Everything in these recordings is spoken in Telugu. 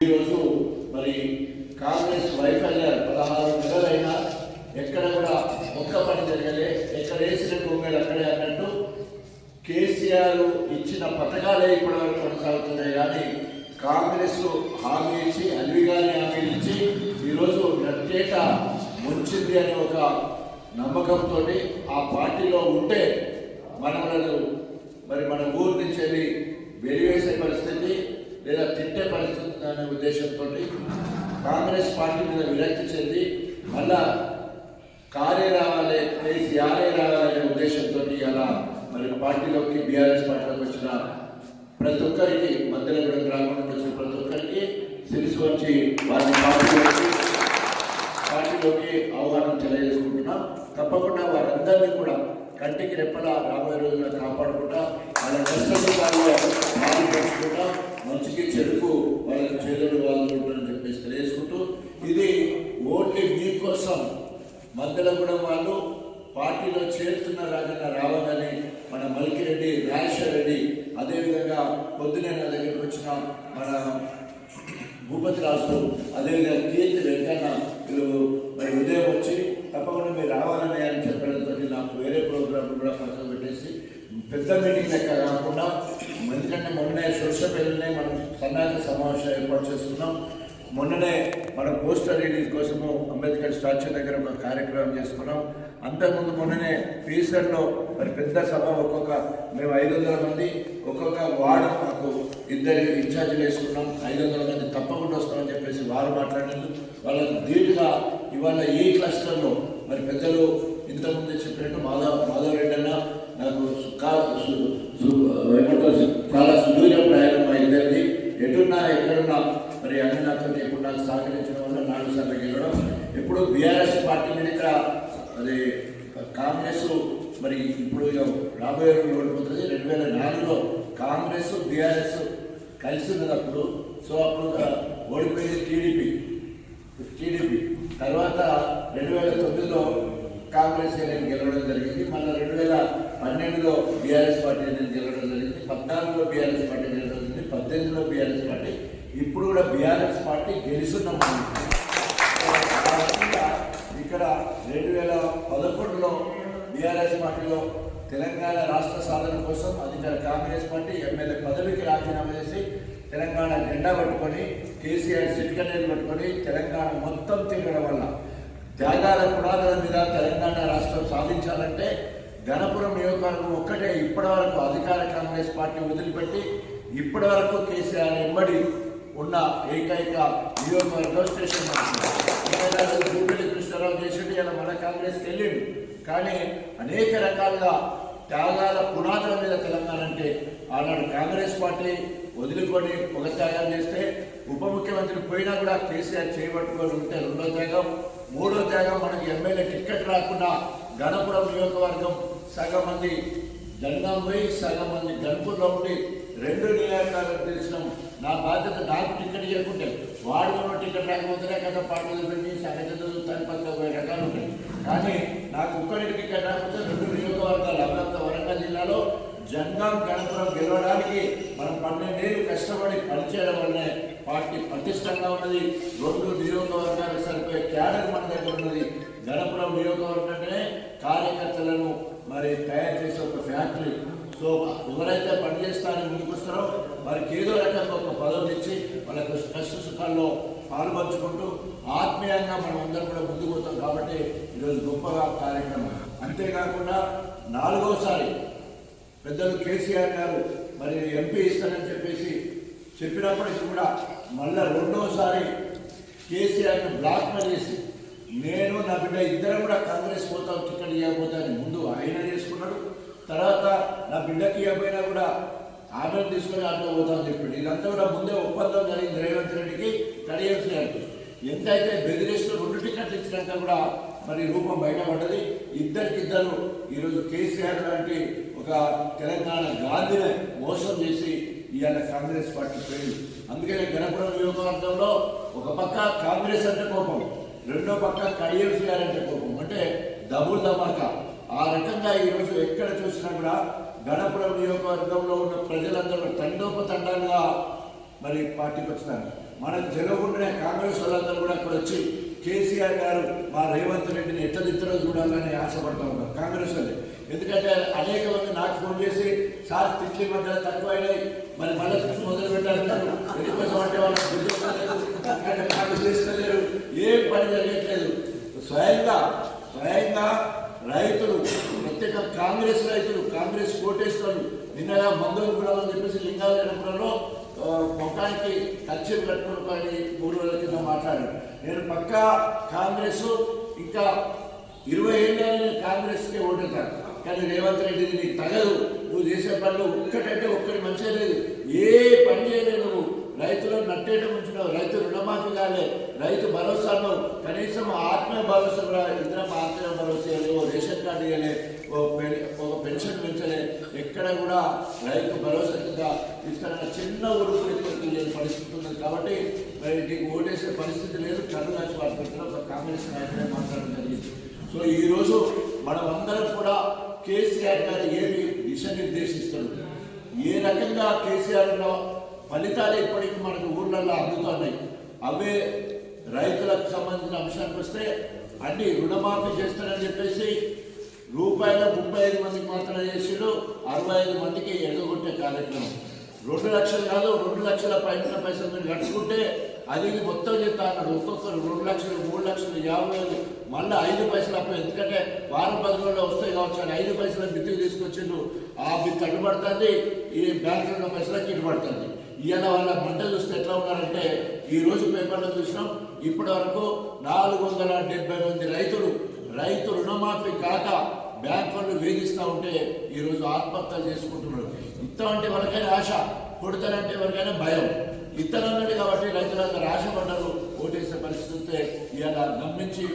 ఈరోజు మరి కాంగ్రెస్ వైఫల్యాలు పదహారు నెలలైనా ఎక్కడ కూడా ఒక్క పని జరగలే. ఎక్కడ వేసిన భూమిలు అక్కడే అన్నట్టు కేసీఆర్ ఇచ్చిన పథకాలే ఇప్పటివరకు కొనసాగుతున్నాయి. కానీ కాంగ్రెస్ హామీ ఇచ్చి అల్విగాని హామీ ఇచ్చి ఈరోజు నట్టేట ముంచింది అనే ఒక నమ్మకంతో ఆ పార్టీలో ఉంటే మనలను మరి మన ఊరు నుంచి వెళ్ళి వెలివేసే పరిస్థితి లేదా తిట్టే పరిస్థితి అనే ఉద్దేశంతో కాంగ్రెస్ పార్టీ మీద విరక్తి చెంది మళ్ళా కారే రావాలి కేసీఆరే రావాలనే ఉద్దేశంతో అలా మరి పార్టీలోకి బీఆర్ఎస్ పార్టీలోకి వచ్చిన ప్రతి ఒక్కరికి మధ్యలో గ్రామం నుండి వచ్చిన ప్రతి ఒక్కరికి తెలిసి వచ్చి వారిని పార్టీలోకి పార్టీలోకి అవగాహన తెలియజేసుకుంటున్నాం. తప్పకుండా వారందరినీ కూడా కంటికి రెప్పలా రాబోయే రోజుల్లో కాపాడుకుంటా వాళ్ళ కష్టసుఖాల్లో పాల్పంచుకుంటా మంచికి చెడుకు వాళ్ళకి చేయలేని వాళ్ళు ఉంటారని చెప్పేసి తెలియజేసుకుంటూ ఇది ఓన్లీ మీకోసం మద్దలగూడెం వాళ్ళు పార్టీలో చేరుతున్న రాజన్న రావాలని మన మల్కిరెడ్డి రాజేశ్వర రెడ్డి అదేవిధంగా పొద్దునే నా దగ్గరికి వచ్చిన మన భూపతి రాజు అదేవిధంగా కీర్తి వెంకన్న వీళ్ళు మరి ఉదయం వచ్చి తప్పకుండా మీరు రావాలని అని చెప్పడంతో నాకు వేరే ప్రోగ్రాం కూడా పక్కన పెట్టేసి పెద్ద మీటింగ్ లెక్క కాకుండా ఎందుకంటే మొన్న సోషల్ పెళ్ళినే మనం సన్నాహక సమావేశం ఏర్పాటు చేసుకున్నాం. మొన్ననే మన పోస్టర్ రిలీజ్ కోసము అంబేద్కర్ స్టాచ్యూ దగ్గర ఒక కార్యక్రమం చేసుకున్నాం. అంతకుముందు మొన్ననే ఫ్రీజర్లో మరి పెద్ద సభ ఒక్కొక్క మేము ఐదు వందల మంది ఒక్కొక్క వార్డు మాకు ఇద్దరు ఇన్ఛార్జీలు వేసుకున్నాం. ఐదు వందల మంది తప్పకుండా వస్తామని చెప్పేసి వారు మాట్లాడినందుకు వాళ్ళకు ధీటుగా ఇవాళ ఈ క్లస్టర్లో మరి పెద్దలు ఇంతకుముందు చెప్పినట్టు మాధవ్ మాధవ్ రెడ్డి అన్న నాకు సు- కా- సు- సు- ఏమంటారు చాలా సుదూర ప్రయాణం మా ఇద్దరిది ఎటున్నా ఎక్కడున్నా మరి అన్ని నాతో సహకరించడం వల్ల నాలుగు సార్లు గెలవడం. ఎప్పుడు బీఆర్ఎస్ పార్టీ మీద ఇక్కడ అది కాంగ్రెస్ మరి ఇప్పుడు రాబోయే రోజులు ఓడిపోతుంది. రెండు వేల నాలుగులో కాంగ్రెస్ బీఆర్ఎస్ కలిసి ఉన్నప్పుడు సో అప్పుడు ఓడిపోయింది టీడీపీ. టీడీపీ. తర్వాత రెండు వేల తొమ్మిదిలో కాంగ్రెస్ నేను గెలవడం జరిగింది. మళ్ళీ రెండు వేల పన్నెండులో బీఆర్ఎస్ పార్టీ నేను గెలవడం జరిగింది. పద్నాలుగులో బీఆర్ఎస్ పార్టీ గెలవడం జరిగింది. పద్దెనిమిదిలో బీఆర్ఎస్ ఇప్పుడు కూడా బీఆర్ఎస్ పార్టీ గెలుస్తున్నాం. ఇక్కడ రెండు వేల పదకొండులో బీఆర్ఎస్ పార్టీలో తెలంగాణ రాష్ట్ర సాధన కోసం అధికార కాంగ్రెస్ పార్టీ ఎమ్మెల్యే పదవికి రాజీనామా చేసి తెలంగాణ జెండా పట్టుకొని కేసీఆర్ సిటికనేది పట్టుకొని తెలంగాణ మొత్తం తిరగడం వల్ల త్యాగాల పునాదుల మీద తెలంగాణ రాష్ట్రం సాధించాలంటే ఘనపురం నియోజకవర్గం ఒక్కటే ఇప్పటి వరకు అధికార కాంగ్రెస్ పార్టీ వదిలిపెట్టి ఇప్పటి వరకు కేసీఆర్ ఎంబడి ఉన్న ఏకైక నియోజకవర్గం స్టేషన్ జూపిడి కృష్ణారావు చేసిండు ఇలా మన కాంగ్రెస్కి వెళ్ళిండు. కానీ అనేక రకాలుగా త్యాగాల పునాదుల మీద తెలంగాణ అంటే ఆనాడు కాంగ్రెస్ పార్టీ వదులుకొని ఒక త్యాగం చేస్తే ఉప ముఖ్యమంత్రి పోయినా కూడా కేసీఆర్ చేయబట్టుకొని ఉంటే రెండో త్యాగం మూడో త్యాగం మనకి ఎమ్మెల్యే టికెట్ రాకుండా గణపురం నియోజకవర్గం సగం మంది జనగాం పోయి సగం మంది గణపూర్లో ఉండి రెండు నియోజకవర్గాలకు తెలిసినాం నా బాధ్యత నాకు టికెట్ ఇవ్వకుంటే వాడు టికెట్ రాకపోతేనే కదా పాటలు పెట్టి సగజలు తనిపక్క పోయే రకాలు ఉంటాయి. కానీ నాకు ఒక్కరికి టికెట్ రాకపోతే రెండు నియోజకవర్గాలు అమలంత వరంగల్ జిల్లాలో జనగాం గణపురం గెలవడానికి మనం పన్నెండేళ్ళు కష్టపడి పనిచేయడం వల్లనే పార్టీ పటిష్టంగా ఉన్నది. రెండు నియోజకవర్గాలకు సరిపోయే క్యాడర్ మన దగ్గర ఉన్నది. గణపురం నియోజకవర్గం అంటే కార్యకర్తలను మరి తయారు చేసే ఒక ఫ్యాక్టరీ సో ఎవరైతే పనిచేస్తారని ముందుకు వస్తారో వారికి ఏదో రకంగా ఒక పదవి ఇచ్చి వాళ్ళకు కష్ట సుఖాల్లో పాల్పంచుకుంటూ ఆత్మీయంగా మనం అందరం కూడా ముందుకు పోతాం కాబట్టి ఈరోజు గొప్పగా కార్యక్రమం. అంతేకాకుండా నాలుగోసారి పెద్దలు కేసీఆర్ గారు మరి ఎంపీ ఇస్తానని చెప్పేసి చెప్పినప్పటికీ కూడా మళ్ళీ రెండోసారి కేసీఆర్ని బ్లాక్మెయిల్ చేసి నేను నా బిడ్డ ఇద్దరం కూడా కాంగ్రెస్ పోతాం టికెట్ అని ముందు ఆయన చేసుకున్నాడు తర్వాత నా బిడ్డకి ఇవ్వకపోయినా కూడా ఆర్డర్ తీసుకొని ఆటో పోతామని చెప్పాడు. ఇదంతా కూడా ముందే ఒప్పందం జరిగింది రేవంత్ రెడ్డికి. కడియన్స్ గారికి ఎంతైతే బెదిరిస్తూ రెండు టికెట్లు ఇచ్చినాక కూడా మరి రూపం బయటపడ్డది. ఇద్దరికిద్దరు ఈరోజు కేసీఆర్ లాంటి ఒక తెలంగాణ గాంధీని మోసం చేసి ఇవాళ కాంగ్రెస్ పార్టీ పోయింది. అందుకనే గణపురం నియోజకవర్గంలో ఒక పక్క కాంగ్రెస్ అంటే కోపం రెండో పక్క కడియల్స్ గారంటే కోపం. అంటే డబుల్ ధమాకా. ఆ రకంగా ఈరోజు ఎక్కడ చూసినా కూడా గణపురం నియోజకవర్గంలో ఉన్న ప్రజలందరూ తండోపతండాలుగా మరి పార్టీకి వచ్చినారు మనకు జరగకుండానే కాంగ్రెస్ వాళ్ళందరూ కూడా అక్కడ వచ్చి కేసీఆర్ గారు మా రేవంత్ రెడ్డిని ఎట్లా చూడాలని ఆశపడతా ఉన్నారు కాంగ్రెస్ వాళ్ళు. ఎందుకంటే అనేక మంది నాకు ఫోన్ చేసి సార్ తిట్లు మధ్య తక్కువ అయినాయి మరి మళ్ళీ మొదలు పెట్టాలంటారు ఎందుకోసం అంటే వాళ్ళు చేస్తలేరు. పని జరగట్లేదు. స్వయంగా స్వయంగా రైతులు ప్రత్యేక కాంగ్రెస్ రైతులు కాంగ్రెస్ కోటేశ్వరులు నిన్నగా మందులు కూడా అని చెప్పేసి లింగాలపురంలో ముఖానికి ఖర్చు కట్టుకుని మూడు రోజుల కింద మాట్లాడారు. నేను పక్కా కాంగ్రెస్ ఇంకా ఇరవై ఏళ్ళ నేను కాంగ్రెస్కి కానీ రేవంత్ రెడ్డి నీకు తగదు. నువ్వు చేసే పనులు ఒక్కటంటే ఒక్కటి మంచిగా లేదు. ఏ పని చేయలేదు నువ్వు. రైతులను నట్టేట ఉంచినావు రైతు రుణమాఫీ కాలే రైతు భరోసాను కనీసం ఆత్మీయ భరోసా కూడా ఆత్మీయ భరోసా ఇవ్వలే, ఓ రేషన్ కార్డు ఇవ్వలే ఓ పెన్- ఒక పెన్షన్ పెంచలే. ఎక్కడ కూడా రైతు భరోసా కింద తీసుకున్న చిన్న ఊరుకు లేని పరిస్థితి ఉంది కాబట్టి మరి నీకు ఓటేసే పరిస్థితి లేదు. కళ్ళు రాసి పడుతున్నారు ఒక కాంగ్రెస్ నాయకుడే మాట్లాడడం జరిగింది. సో ఈరోజు మనమందరం మనం అందరం కూడా కేసీఆర్ గారు ఏమి దిశానిర్దేశిస్తారు ఏ రకంగా కేసీఆర్ ఫలితాలు ఇప్పటికీ మనకు ఊళ్ళల్లో అందుతున్నాయి. అవే రైతులకు సంబంధించిన అంశానికి వస్తే అన్ని రుణమాఫీ చేస్తారని చెప్పేసి రూపాయల ముప్పై ఐదు మందికి మాత్రమే చేసిండు అరవై ఐదు మందికి ఎగగొట్టే కార్యక్రమం. రెండు లక్షలు కాదు రెండు లక్షల పైన పైసలు మీరు కట్టుకుంటే అది మొత్తం చెప్తా అన్నాడు. ఒక్కొక్కరు రెండు లక్షలు మూడు లక్షలు యాభై వేలు. మళ్ళీ ఐదు పైసలు అప్పుడు ఎందుకంటే వారం పది రోజుల్లో వస్తాయి కావచ్చు అని ఐదు పైసలు బిత్తుకు తీసుకొచ్చిండు. ఆ బిత్తు అడ్డుపడుతుంది ఈ బ్యాంకులో పైసలకి ఇటుపడుతుంది. ఇవాళ వాళ్ళ మంటలు చూస్తే ఎట్లా ఉన్నారంటే ఈ రోజు పేపర్లో చూసినాం ఇప్పటి వరకు నాలుగు వందల డెబ్బై మంది రైతులు రైతు రుణమాఫీ కాక బ్యాంకులు వేధిస్తూ ఉంటే ఈరోజు ఆత్మహత్యలు చేసుకుంటున్నారు. ఇస్తామంటే వాళ్ళకైనా ఆశ కొడతారంటే ఎవరికైనా భయం. ఇతరన్నాడు కాబట్టి రైతులందరూ ఆశపడ్డారు ఓటేసే పరిస్థితి వస్తే ఇవాళ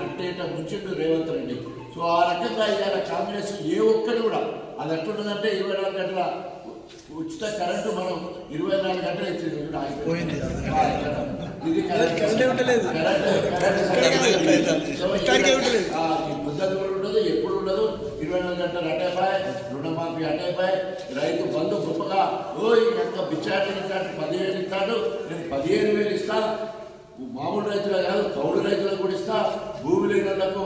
నట్టేట ముంచెట్టు రేవంత్ రెడ్డి. సో ఆ రకంగా ఇవాళ కాంగ్రెస్ ఏ ఒక్కటి కూడా అది ఎట్లుంటుందంటే ఇరవై నాలుగు గంటల ఉచిత కరెంటు మనం ఇరవై నాలుగు గంటలు ఇచ్చింది ఇది కూడా ఉండదు ఎప్పుడు ఉండదు. ఇరవై నాలుగు గంటలు అటైపాయ్ రుణమాఫీ అటైపాయ్. రైతు బంధు గొప్పగా ఓ ఇంక బిచ్చాటి ఇస్తాడు పదిహేను ఇస్తాడు. నేను పదిహేను వేలు ఇస్తా. మామూలు రైతులే కాదు కౌలు రైతులకు కూడా ఇస్తా. భూమి లేని వాళ్ళకు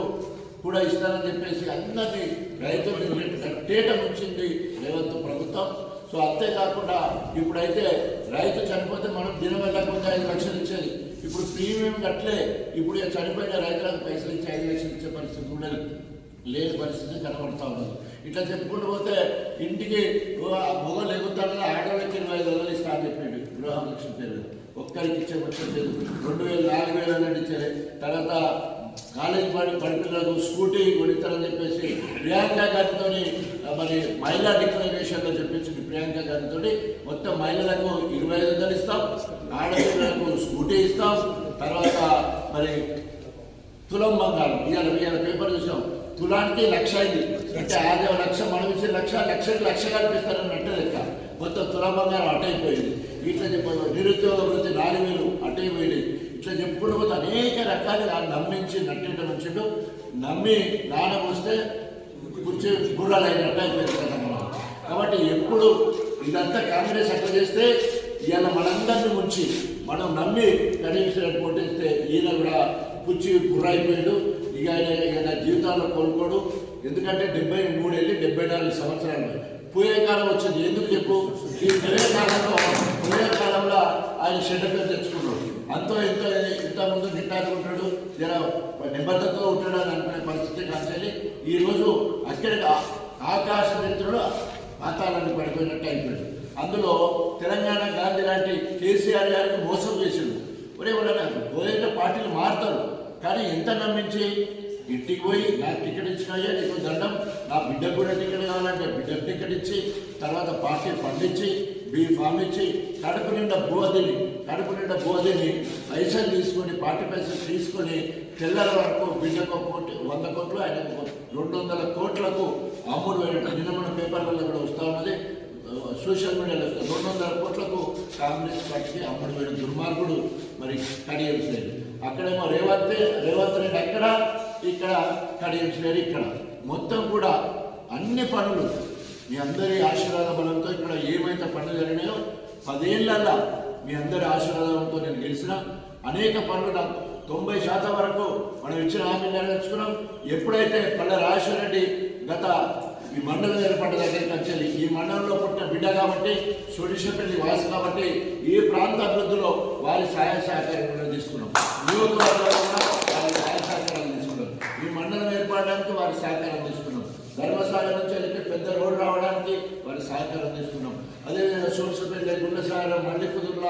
కూడా ఇస్తానని చెప్పేసి అందరినీ రైతులు కట్టేట ఉంచింది రేవంత్ ప్రభుత్వం. సో అంతేకాకుండా ఇప్పుడైతే రైతు చనిపోతే మనం దినం వెళ్ళకపోతే ఐదు లక్షలు ఇచ్చేది. ఇప్పుడు ప్రీమియం కట్టలే ఇప్పుడు చనిపోయిన రైతులకు పైసలు ఇచ్చి ఐదు లక్షలు ఇచ్చే పరిస్థితి కూడా లేని పరిస్థితి కనబడతా ఉన్నది. ఇట్లా చెప్పుకుంటూ పోతే ఇంటికి మొగలు ఎగుతాడు ఆడవాళ్ళకి ఇరవై ఐదు వందలు ఇస్తా అని చెప్పిండు గృహలక్ష్మి పేరు ఒక్కరికి ఇచ్చే వచ్చేది రెండు వేలు నాలుగు వేలు అన్నట్టు ఇచ్చేది. తర్వాత కాలేజ్ పడి పడిపిల్లలకు స్కూటీ కొనిస్తారని చెప్పేసి ప్రియాంక గారితో మరి మహిళా డిక్లరేషన్లో చెప్పించింది ప్రియాంక గారితో మొత్తం మహిళలకు ఇరవై ఐదు వందలు ఇస్తాం ఆడపిల్లలకు స్కూటీ ఇస్తాం. తర్వాత మరి తులం బంగారం ఇవాళ ఇవాళ పేపర్ చూసాం. తులానికి లక్ష అయింది. అంటే ఆది లక్ష మనం ఇచ్చే లక్ష లక్షకి లక్ష కల్పిస్తారని అట్టే లెక్క. మొత్తం తులం బంగారం అటైపోయింది. ఇట్లా చెప్పారు నిరుద్యోగ వృత్తి నాలుగు వేలు అట్టయిపోయింది ఇట్లా చెప్పుకుంటూ పోతే అనేక రకాలుగా నమ్మించి నట్టేట మంచిడు నమ్మి నానబోస్తే వస్తే కూర్చో గుర్రాలు అయినట్టు అయిపోయింది కదా కాబట్టి ఎప్పుడు ఇదంతా కాంగ్రెస్ అట్లా చేస్తే ఇవాళ మనందరిని ముంచి మనం నమ్మి కనీసం కొట్టేస్తే ఈయన కూడా పుచ్చి గుర్రైపోయాడు ఇక ఆయన ఇక నా జీవితాల్లో కోలుకోడు. ఎందుకంటే డెబ్బై మూడు వెళ్ళి డెబ్బై నాలుగు సంవత్సరాలు. పోయే కాలం వచ్చింది. ఎందుకు చెప్పు? ఈ పోయే కాలంలో పోయే కాలంలో ఆయన చెడ్డ పేరు తెచ్చుకున్నాడు. అంతో ఎంతో ఇంత ముందు నిట్టారు ఉంటాడు జరా నిబద్ధతతో ఉంటాడు అని అనుకునే పరిస్థితి కాసేది ఈ రోజు ఆకాశ మిత్రుడు పాతాలని పడిపోయినట్టు అయిపోయింది అందులో తెలంగాణ గాంధీ లాంటి కేసీఆర్ గారికి మోసం చేసిండు. ఒరే వాళ్ళ పోయేట పార్టీలు మారుతారు. కానీ ఎంత నమ్మించి? ఇంటికి పోయి నాకు టికెట్ ఇచ్చినాయో నీకు దండం. నా బిడ్డకు కూడా టికెట్ కావాలంటే బిడ్డకు టికెట్ ఇచ్చి తర్వాత పార్టీ పండించి బీ ఫామ్ ఇచ్చి కడుపు నిండా బోధిని కడుపు నిండా బోధిని పైసలు తీసుకొని పార్టీ పైసలు తీసుకొని పిల్లల వరకు బిడ్డకు కోటి వంద కోట్లు ఆయన రెండు వందల కోట్లకు అమ్ముడు పోయినట్టు నిన్న మన పేపర్లలో కూడా వస్తూ ఉన్నది. సోషల్ మీడియాలో వస్తుంది రెండు వందల కోట్లకు కాంగ్రెస్ పార్టీకి అమ్ముడు పోయిన దుర్మార్గుడు మరి కడియం శ్రేణి. అక్కడేమో రేవంత్ రేవంత్ రెడ్డి అక్కడ ఇక్కడ కడియం శ్రేణి ఇక్కడ. మొత్తం కూడా అన్ని పనులు మీ అందరి ఆశీర్వాద బలంతో ఇక్కడ ఏమైతే పనులు జరిగినాయో పదేళ్ళలో మీ అందరి ఆశీర్వాదంతో నేను గెలిచిన అనేక పనులు నాకు తొంభై శాతం వరకు మనం ఇచ్చిన హామీ నెరవేర్చుకున్నాం. ఎప్పుడైతే పల్లె రాజశేఖర రెడ్డి గత ఈ మండలం ఏర్పడ్డ దగ్గరికి వచ్చేది ఈ మండలంలో పుట్టిన బిడ్డ కాబట్టి సొడిషపల్లి వాసి కాబట్టి ఈ ప్రాంత అభివృద్ధిలో వారి సహాయ సహకారం తీసుకున్నాం. నియోజకవర్గాల్లో కూడా వారి సహాయ సహకారాలు తీసుకున్నాం ఈ మండలం ఏర్పడడానికి వారి సహకారం తీసుకున్నాం ధర్మశాల నుంచి వెళ్తే పెద్ద రోడ్డు రావడానికి వారి సహకారం తీసుకున్నాం. అదేవిధంగా సోర్సపల్లి గుండెసాగరం మల్లికుదుర్ల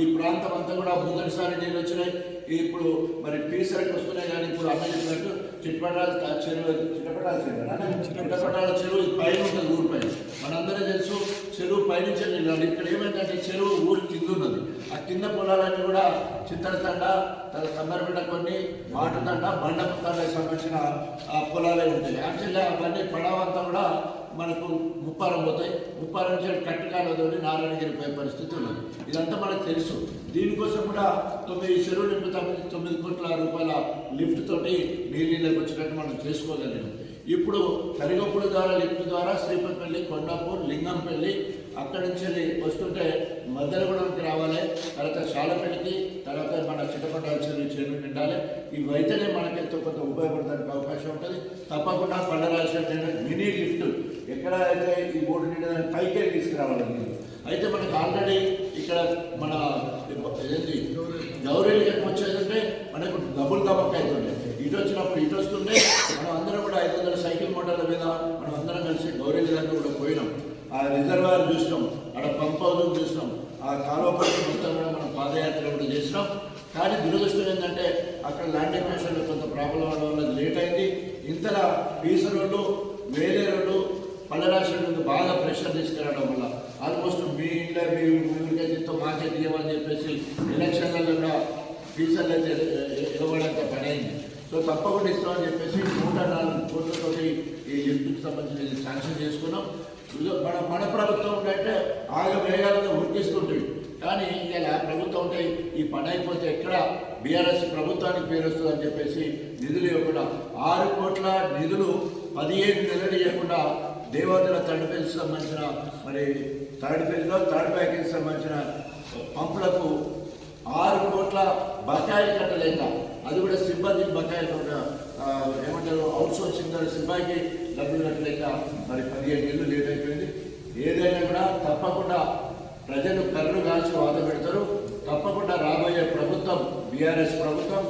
ఈ ప్రాంతం అంతా కూడా మొదటిసారి నీళ్ళు వచ్చినాయి. ఇప్పుడు మరి పీసరికి వస్తున్నాయి కానీ ఇప్పుడు అన్న చెప్పినట్టు చిట్పటాల చెరువు చిట్టపటాల చెరువు చిట్టపటాల చెరువు పైన ఉంటుంది ఊరి పైన. మనందరూ తెలుసు చెరువు పైనుంచి నీళ్ళు రాదు. ఇక్కడ ఏమైందంటే చెరువు ఊరి కింద ఉన్నది. ఆ కింద పొలాలన్నీ కూడా చిత్తడతండ తన కమ్మరిపేట కొన్ని మాటుతండ బండపతాలకు సంబంధించిన ఆ పొలాలే ఉంటాయి. యాక్చువల్గా అవన్నీ పడవంతా కూడా మనకు ముప్పారం పోతాయి. ముప్పారం నుంచి కట్టుకాలతో నారాయణగిరి పోయే పరిస్థితి ఉన్నది. ఇదంతా మనకు తెలుసు. దీనికోసం కూడా తొమ్మిది చెరువులు నింపుతాం. తొమ్మిది కోట్ల రూపాయల లిఫ్ట్ తోటి నీళ్ళకి వచ్చినట్టు మనం చేసుకోగలిగాం. ఇప్పుడు కరిగప్పుడు ద్వారా లిఫ్ట్ ద్వారా శ్రీపతిపల్లి కొండాపూర్ లింగంపల్లి అక్కడి నుంచి వస్తుంటే మద్దలగూడెంకి రావాలి. తర్వాత శాలపల్లికి తర్వాత మన చిట్టపట్టాల్సిన చెరువు చెరువు ఈ ఇవైతేనే మనకి ఎంతో కొంత ఉపయోగపడడానికి అవకాశం ఉంటుంది. తప్పకుండా పండరాల్సిన మినీ లిఫ్ట్ ఎక్కడ అయితే ఈ బోర్డు నిండా పైకే తీసుకురావాలని అయితే మనకు ఆల్రెడీ ఇక్కడ మన ఏంటి గౌరీలు ఎక్కువ వచ్చేదంటే మనకు డబుల్ దబక్ అవుతుండే ఇటు వచ్చినప్పుడు ఇటు వస్తుండే మనం అందరం కూడా ఐదు వందల సైకిల్ మోటార్ల మీద మనం అందరం కలిసి గౌరీల దగ్గర కూడా పోయినాం. ఆ రిజర్వాయర్ చూసినాం అక్కడ పంప్ హౌస్ చూసినాం ఆ కాలువ పట్టు మొత్తం కూడా మనం పాదయాత్ర కూడా చేసినాం. కానీ దురదృష్టం ఏంటంటే అక్కడ ల్యాండ్ ఎక్వేషన్లో కొంత ప్రాబ్లం అవడం వల్ల లేట్ అయింది. ఇంతలా పీస రోడ్డు వేరే రోడ్డు పల్లెరాశి ముందు బాగా ప్రెషర్ తీసుకురావడం వల్ల ఆల్మోస్ట్ మీ ఇంట్లో మీ ఊరికే తీస్తాం మాకే తీయమని చెప్పేసి ఎలక్షన్లలో కూడా ఫీజర్లు అయితే ఇవ్వడంత పని అయింది సో తప్పకుండా ఇస్తామని చెప్పేసి నూట నాలుగు కోట్లతో ఈ లిఫ్ట్కి సంబంధించి శాంక్షన్ చేసుకున్నాం. మన మన ప్రభుత్వం ఉంటే ఆగ వేగాలుగా ఉరికిస్తుంటుంది. కానీ ఇలా ప్రభుత్వం ఉంటే ఈ పని అయిపోతే ఎక్కడ బీఆర్ఎస్ ప్రభుత్వానికి పేరు వస్తుందని చెప్పేసి నిధులు ఇవ్వకుండా ఆరు కోట్ల నిధులు పదిహేను నెలలు ఇవ్వకుండా దేవతల థర్డ్ ఫేజ్ సంబంధించిన మరి థర్డ్ ఫేజ్లో థర్డ్ ప్యాకేజ్ సంబంధించిన పంపులకు ఆరు కోట్ల బకాయిలు కట్టలేక అది కూడా సిబ్బంది బకాయిలు ఏమంటారు అవుట్ సోర్సింగ్ ద్వారా సిబ్బందికి డబ్బులు కట్టలేక మరి పదిహేను ఏళ్ళు లేట్ అయిపోయింది. ఏదైనా కూడా తప్పకుండా ప్రజలు కర్రు కాల్చి వాద పెడతారు. తప్పకుండా రాబోయే ప్రభుత్వం బీఆర్ఎస్ ప్రభుత్వం